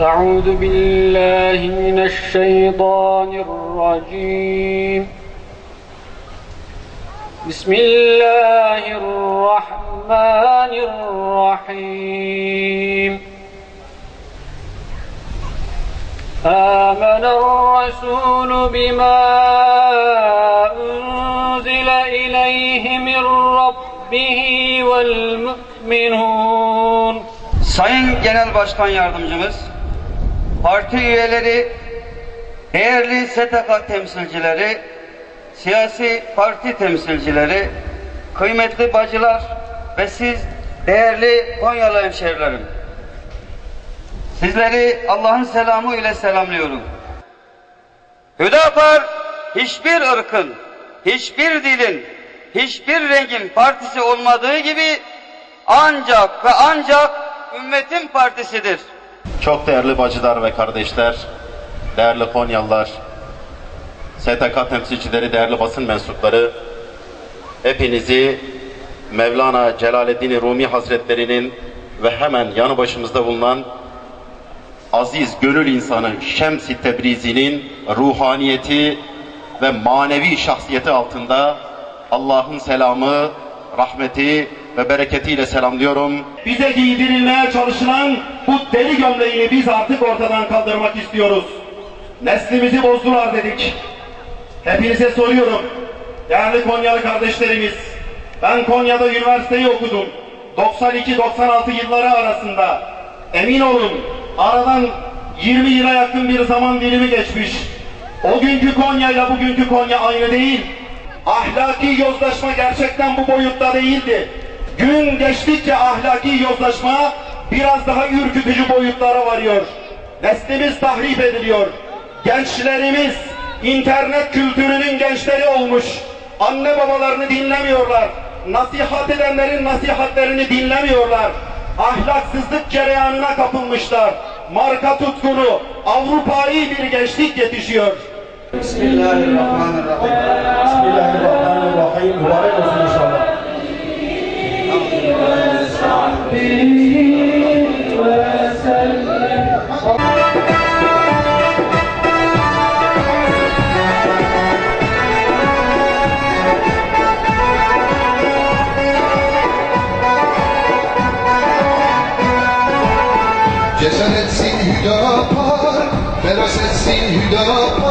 أعوذ بالله من الشيطان الرجيم بسم الله الرحمن الرحيم آمن الرسول بما أنزل إليه من ربه والمؤمنون Sayın Genel Başkan Yardımcımız, parti üyeleri, değerli STK temsilcileri, siyasi parti temsilcileri, kıymetli bacılar ve siz değerli Konyalı hemşehrilerim. Sizleri Allah'ın selamı ile selamlıyorum. Hüdapar hiçbir ırkın, hiçbir dilin, hiçbir rengin partisi olmadığı gibi ancak ve ancak ümmetin partisidir. Çok değerli bacılar ve kardeşler, değerli Konyalılar, STK temsilcileri, değerli basın mensupları, hepinizi Mevlana Celaleddin Rumi Hazretleri'nin ve hemen yanı başımızda bulunan aziz gönül insanı Şems-i Tebrizi'nin ruhaniyeti ve manevi şahsiyeti altında Allah'ın selamı, rahmeti ve bereketiyle selamlıyorum. bize giydirilmeye çalışılan bu deli gömleğini biz artık ortadan kaldırmak istiyoruz. Neslimizi bozdular dedik. Hepinize soruyorum. Değerli Konyalı kardeşlerimiz, ben Konya'da üniversiteyi okudum. 92-96 yılları arasında. Emin olun, aradan 20 yıla yakın bir zaman dilimi geçmiş. O günkü Konya ile bugünkü Konya aynı değil. Ahlaki yozlaşma gerçekten bu boyutta değildi. Gün geçtikçe ahlaki yozlaşma biraz daha ürkütücü boyutlara varıyor. Neslimiz tahrip ediliyor. Gençlerimiz internet kültürünün gençleri olmuş. Anne babalarını dinlemiyorlar. Nasihat edenlerin nasihatlerini dinlemiyorlar. Ahlaksızlık cereyanına kapılmışlar. Marka tutkunu, Avrupa'yı bir gençlik yetişiyor. Bismillahirrahmanirrahim. Bismillahirrahmanirrahim. Mübarek olsun Geçen etsin hüdapar, feroz etsin hüdapar.